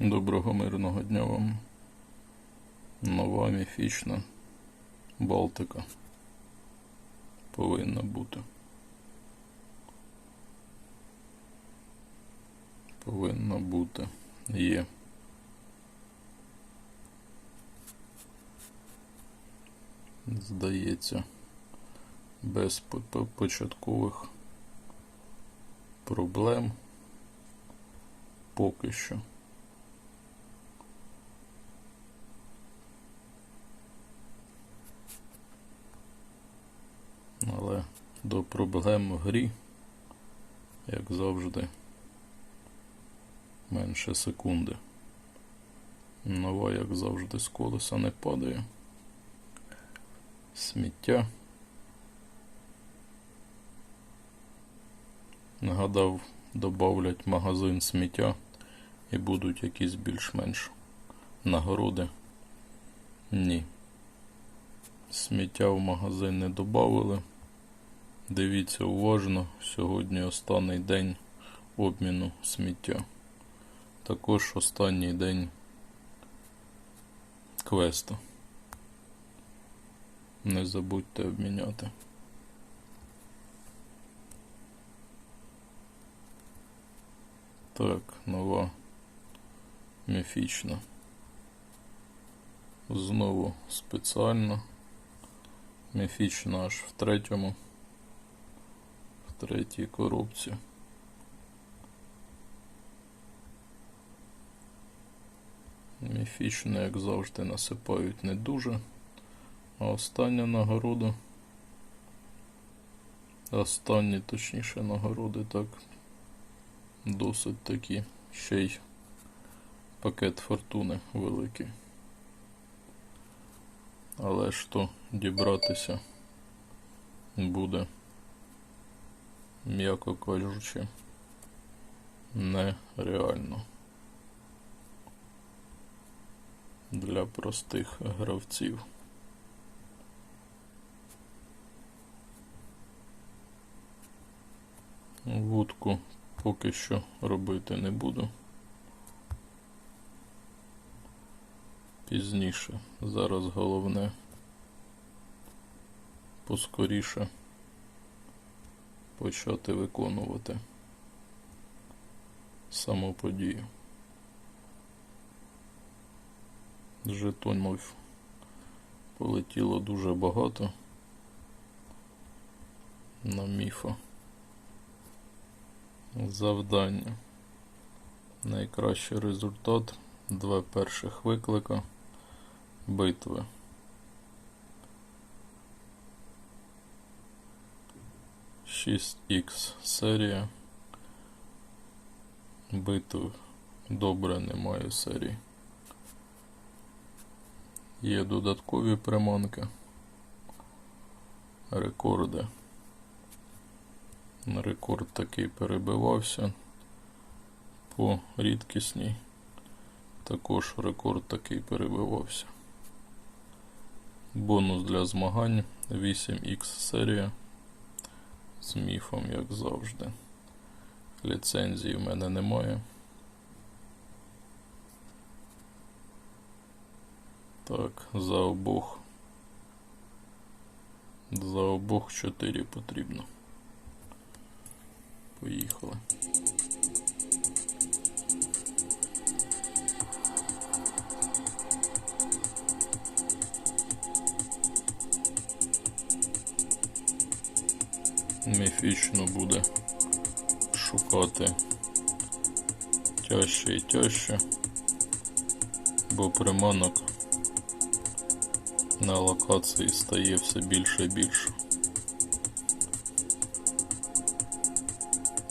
Доброго мирного дня вам. Нова міфічна Балтика повинна бути. Повинна бути. Є. Здається, без по- по- початкових проблем поки що. Але до проблем в грі, як завжди, менше секунди. Нова, як завжди, з колеса не падає. Сміття. Нагадав, добавлять магазин сміття і будуть якісь більш-менш нагороди. Ні. Сміття в магазин не додавали. Дивіться уважно, сьогодні останній день обміну сміття. Також останній день квесту. Не забудьте обміняти. Так, нова міфічна. Знову спеціально. Міфічна аж в третьому. Третій коробці. Міфічно, як завжди, насипають не дуже. А остання нагорода. Останні, точніше, нагороди так. Досить такі. Ще й пакет фортуни великий. Але ж то дібратися буде, м'яко кажучи, нереально для простих гравців. Вудку поки що робити не буду. Пізніше. Зараз головне поскоріше почати виконувати саму подію. Жетонів полетіло дуже багато на міфа. Завдання. Найкращий результат. Два перших виклика битви. Шість х серія. Битв добре немає серії. Є додаткові приманки. Рекорди. Рекорд такий перебивався по рідкісній. Також рекорд такий перебивався. Бонус для змагань 8х серія з міфом, як завжди. Ліцензії в мене немає. Так, за обох. За обох 4 потрібно. Поїхали. Міфічно буде шукати тяжче і тяжче, бо приманок на локації стає все більше і більше.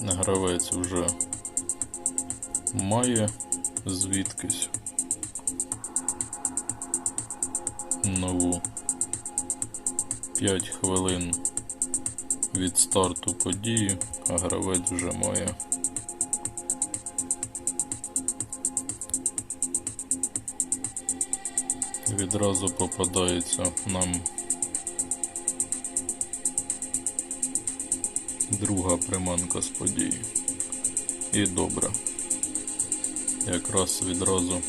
Гравець вже має звідкись нову 5 хвилин від старту події, а гравець вже має відразу попадається нам друга приманка з події. І добре. якраз відразу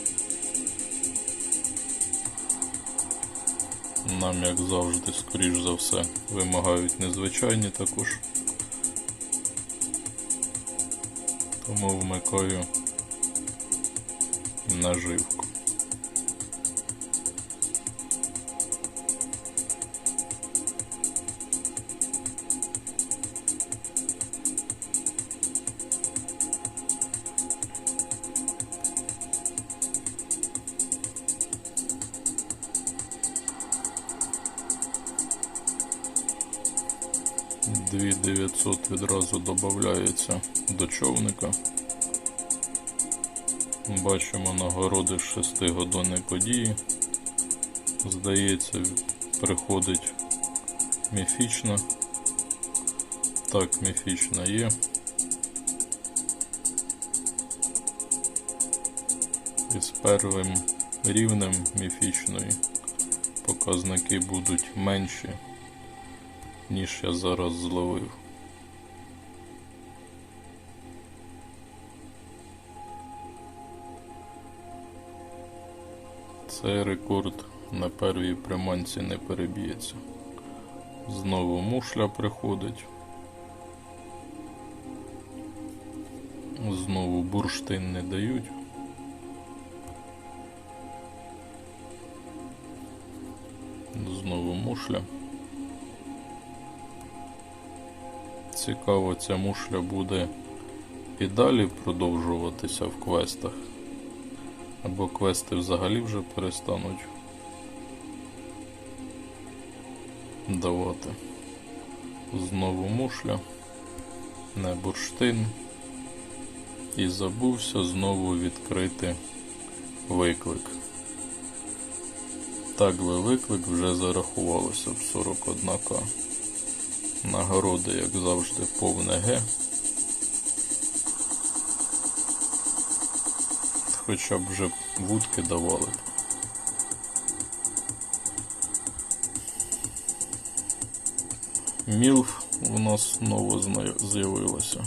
нам, як завжди, скоріш за все, вимагають незвичайні також. Тому вмикаю наживку. Дві 900 відразу додається до човника. Бачимо нагороди з 6 годинної події. Здається, приходить міфічна. Так, міфічна є. І з первим рівнем міфічної показники будуть менші, ніж я зараз зловив. Цей рекорд на первій приманці не переб'ється. Знову мушля приходить. Знову бурштин не дають. Знову мушля. Цікаво, ця мушля буде і далі продовжуватися в квестах. Або квести взагалі вже перестануть давати. Знову мушля, не бурштин. І забувся знову відкрити виклик. Так би виклик вже зарахувалося б 41к. Нагороди, як завжди, повне Г. Хоча б вже вудки давали. Мілф у нас знову з'явилася.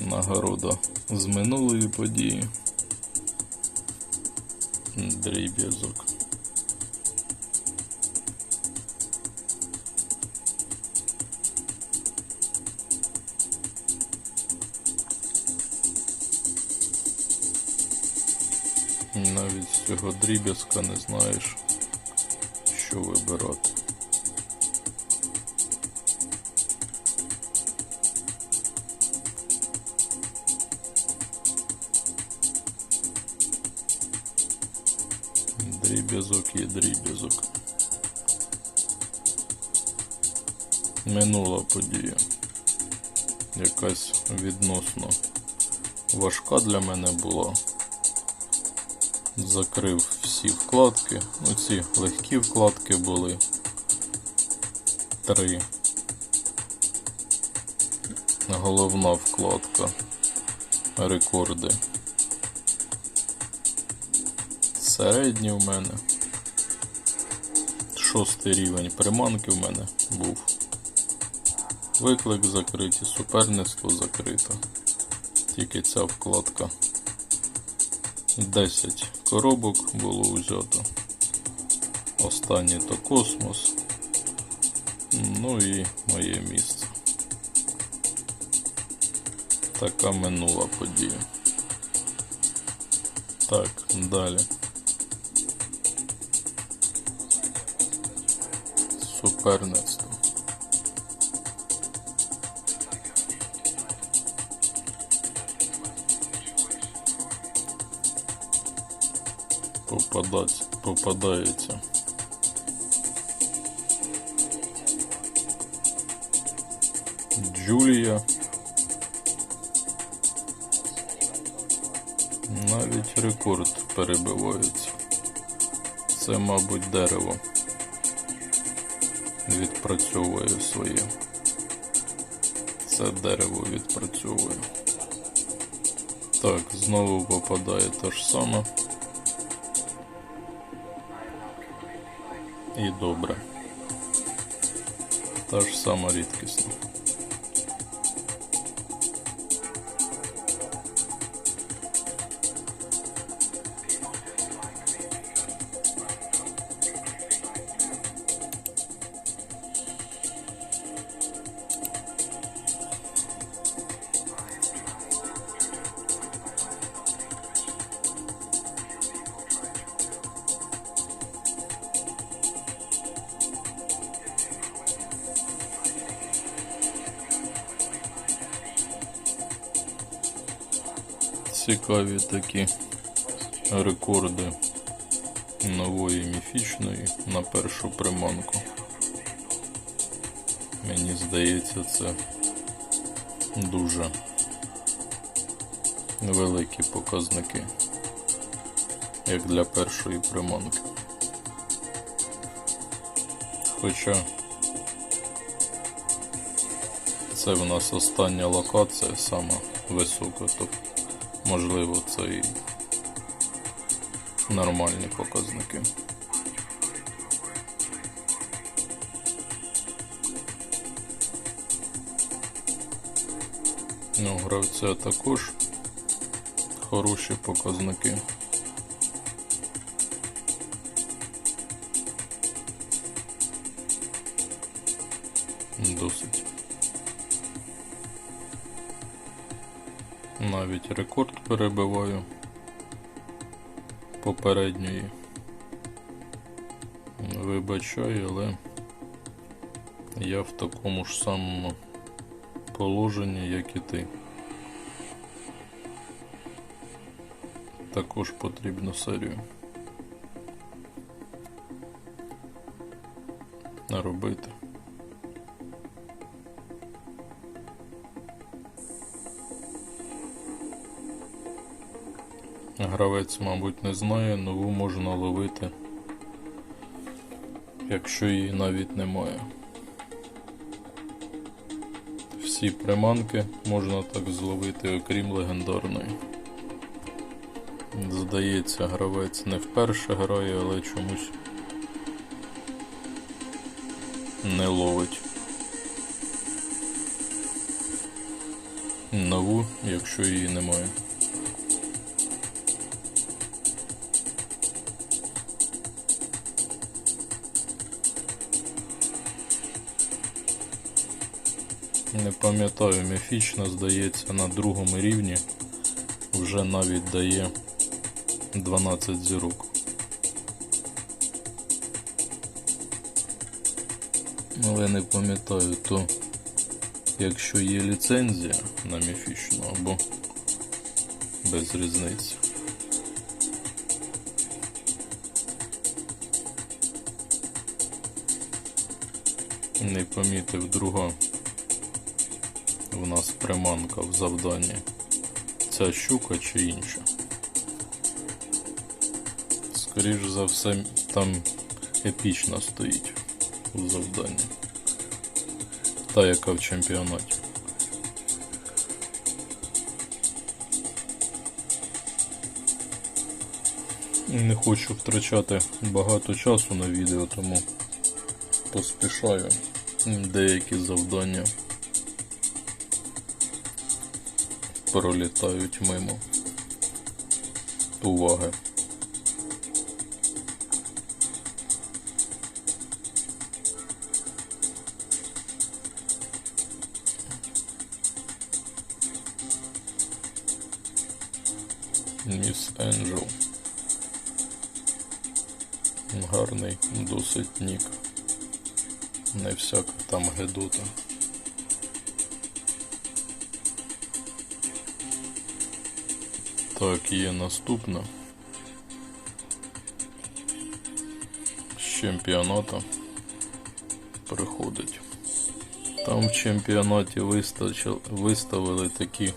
Нагорода з минулої події. Дріб'язок. Цього дріб'язка не знаєш, що вибирати. Дріб'язок є дріб'язок. Минула подія. Якась відносно важка для мене була. Закрив всі вкладки. Ну, ці легкі вкладки були. Три. Головна вкладка. Рекорди. Середній в мене. Шостий рівень приманки в мене був. Виклик закритий, суперництво закрито. Тільки ця вкладка. 10 коробок було взято. Останній то космос. Ну і моє місце. Така минула подія. Так, далі. Суперництво. Попадать, попадається. Джулія. Навіть рекорд перебивається. Це, мабуть, дерево відпрацьовує своє. Це дерево відпрацьовує. Так, знову попадає те ж саме. І добре. Та ж сама рідкісна. Цікаві такі рекорди нової міфічної на першу приманку. Мені здається, це дуже великі показники, як для першої приманки. Хоча це в нас остання локація, сама висока, то можливо це і нормальні показники. Ну, гравця також хороші показники. Навіть рекорд перебиваю попередньої. Вибачаю, але я в такому ж самому положенні, як і ти. Також потрібно серію. Робити. Гравець, мабуть, не знає, нову можна ловити, якщо її навіть немає. Всі приманки можна так зловити, окрім легендарної. Здається, гравець не вперше грає, але чомусь не ловить. Нову, якщо її немає. Не пам'ятаю, міфічна, здається, на другому рівні вже навіть дає 12 зірок. Але не пам'ятаю, то якщо є ліцензія на міфічну або без різниці. Не помітив друга. У нас приманка в завданні. Ця щука чи інша. Скоріш за все, там епічна стоїть у завданні. Та, яка в чемпіонаті. Не хочу втрачати багато часу на відео, тому поспішаю деякі завдання пролітають мимо уваги. Міс Енджел. Гарний досить нік. Не всяка там гедота. Так, є наступна. З чемпіоната приходить. Там в чемпіонаті виставили такі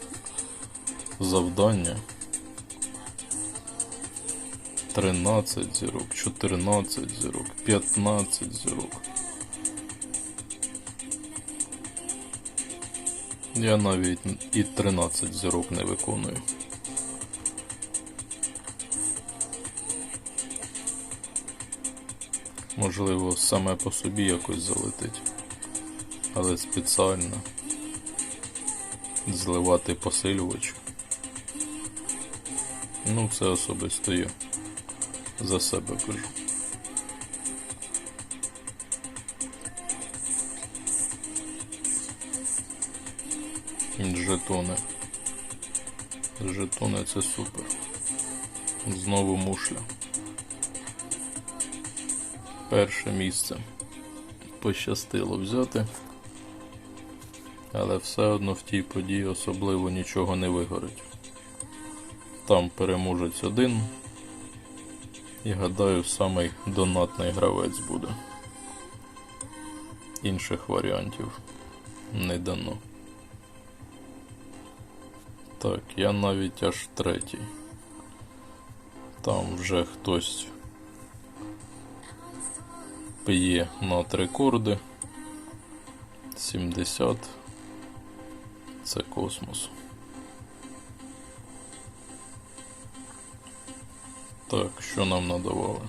завдання. 13 зірок, 14 зірок, 15 зірок. Я навіть і 13 зірок не виконую. Можливо, саме по собі якось залетить, але спеціально зливати посилювач. Ну, це особисто я за себе кажу. Жетони. Жетони це супер. Знову мушля. Перше місце пощастило взяти, але все одно в тій події особливо нічого не вигорить. Там переможець один. І гадаю, самий донатний гравець буде. Інших варіантів не дано. Так, я навіть аж третій. Там вже хтось п'є над рекорди. 70. Це космос. Так, що нам надавали?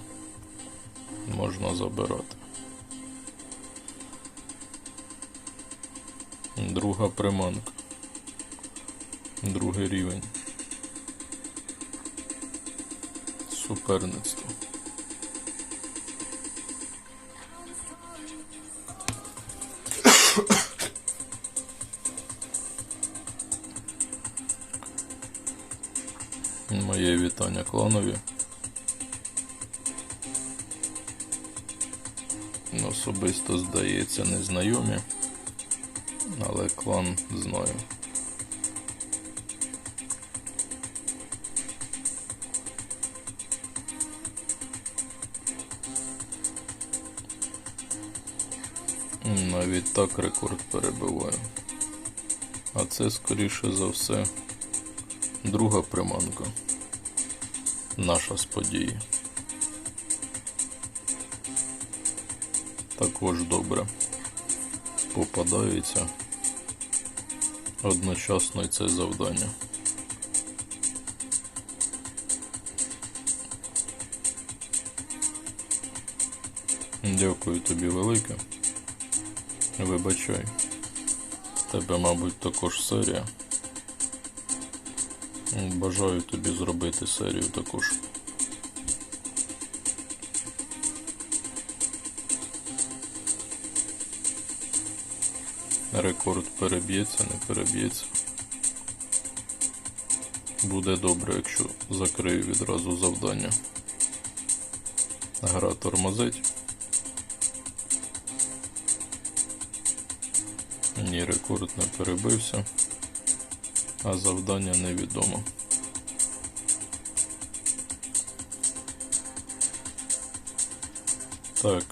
Можна забирати. Друга приманка. Другий рівень. Суперництво. Моє вітання кланові. Особисто здається незнайомі, але клан знаю. Навіть так рекорд перебиваю. А це, скоріше за все, друга приманка. Наша з події. Також добре попадається одночасно і це завдання. Дякую тобі велике. Вибачай. В тебе, мабуть, також серія. Бажаю тобі зробити серію також. Рекорд переб'ється, не переб'ється. Буде добре, якщо закрию відразу завдання. Гра тормозить. Ні, рекорд не перебився, а завдання невідомо. Так,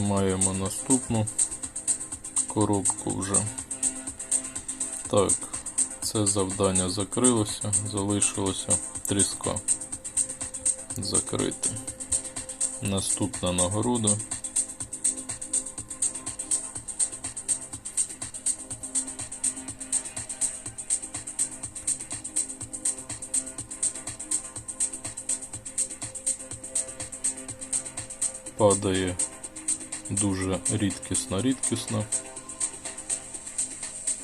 маємо наступну коробку вже. Так, це завдання закрилося, залишилося тріска закрити. Наступна нагорода. Падає дуже рідкісно рідкісно.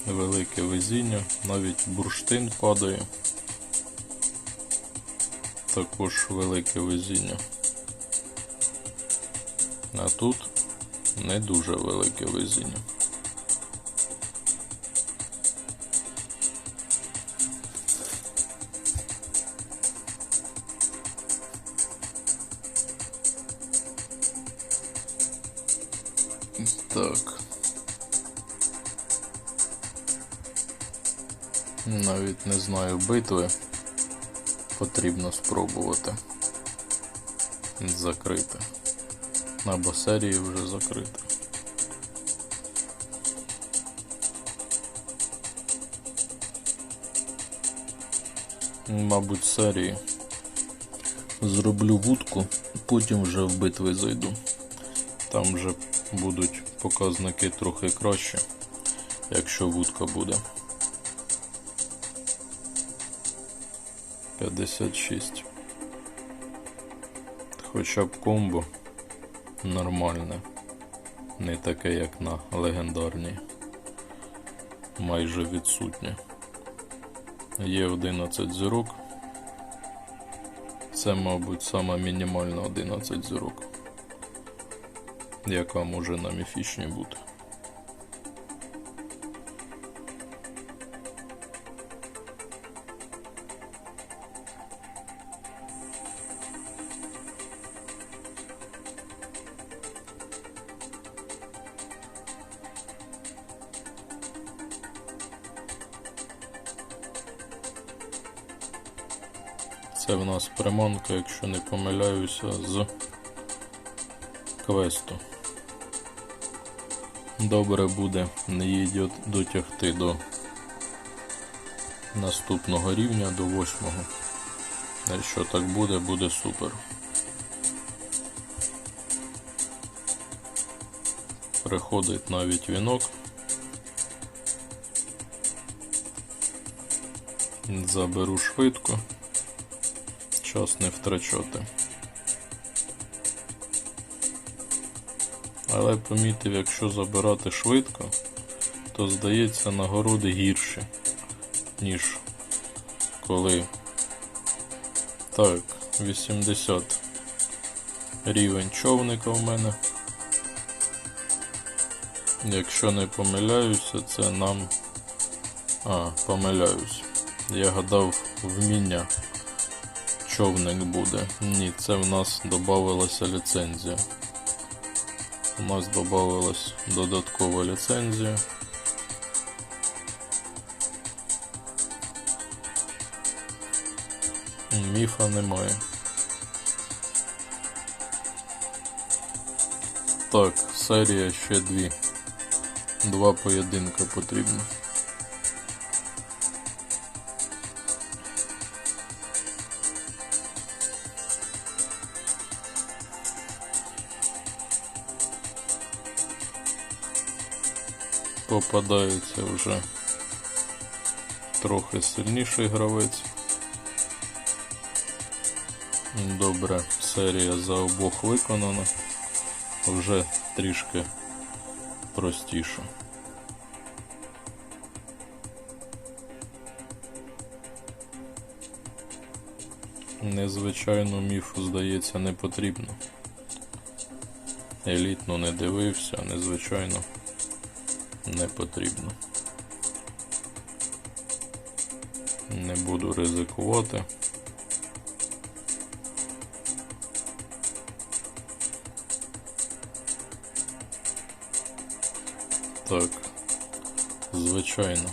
Велике везіння, навіть бурштин падає. Також велике везіння. А тут не дуже велике везіння. Так. Навіть не знаю битви. Потрібно спробувати закрити. Або серії вже закрити. Мабуть, серії. Зроблю вудку, потім вже в битви зайду. Там вже будуть показники трохи краще, якщо вудка буде. 56. Хоча б комбо нормальне, не таке, як на легендарній, майже відсутнє. Є 11 зірок. Це, мабуть, сама мінімальна 11 зірок, яка може на міфічні бути. Це в нас приманка, якщо не помиляюся, з квесту. Добре буде її дотягти до наступного рівня, до восьмого. Якщо так буде, буде супер. Приходить навіть вінок. Заберу швидко. Час не втрачати. Але помітив, якщо забирати швидко, то здається нагороди гірші, ніж коли. Так, 80 рівень човника в мене. Якщо не помиляюся, це нам. А, помиляюсь. Я гадав вміння човник буде. Ні, це в нас додавалася ліцензія. У нас добавилась додаткова ліцензія. Міфа немає. Так, серія ще дві. Два поєдинка потрібно. Попадається вже трохи сильніший гравець. Добре, серія за обох виконана. Вже трішки простіше. Незвичайно міф, здається, не потрібно. Елітно не дивився, незвичайно не потрібно. Не буду ризикувати. Так, звичайно.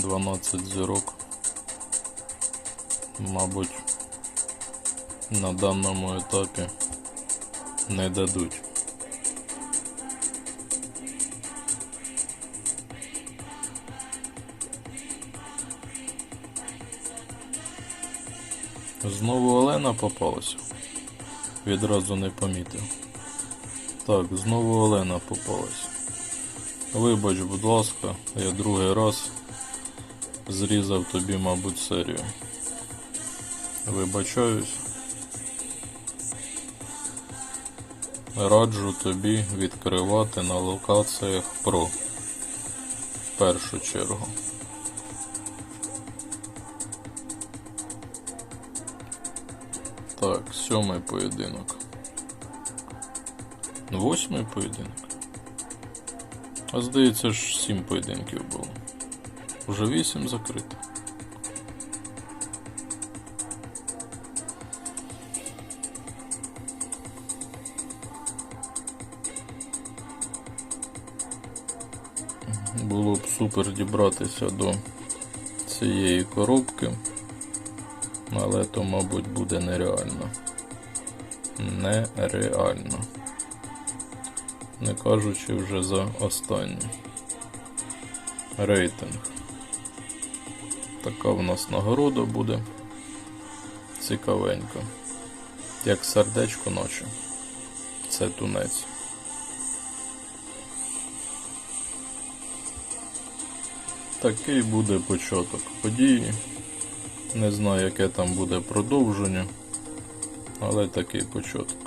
Дванадцять зірок. Мабуть, на даному етапі не дадуть. Знову Олена попалася. Відразу не помітив. Так, знову Олена попалась. Вибач, будь ласка, я другий раз зрізав тобі, мабуть, серію. Вибачаюсь. Раджу тобі відкривати на локаціях Pro. В першу чергу. Так, сьомий поєдинок. Восьмий поєдинок. А здається ж, сім поєдинків було. Уже вісім закрито. Було б супер дібратися до цієї коробки, але то, мабуть, буде нереально. Нереально. Не кажучи вже за останнє. Рейтинг. Така в нас нагорода буде. Цікавенька. Як сердечко наче. Це тунець. Такий буде початок події. Не знаю, яке там буде продовження, але такий початок.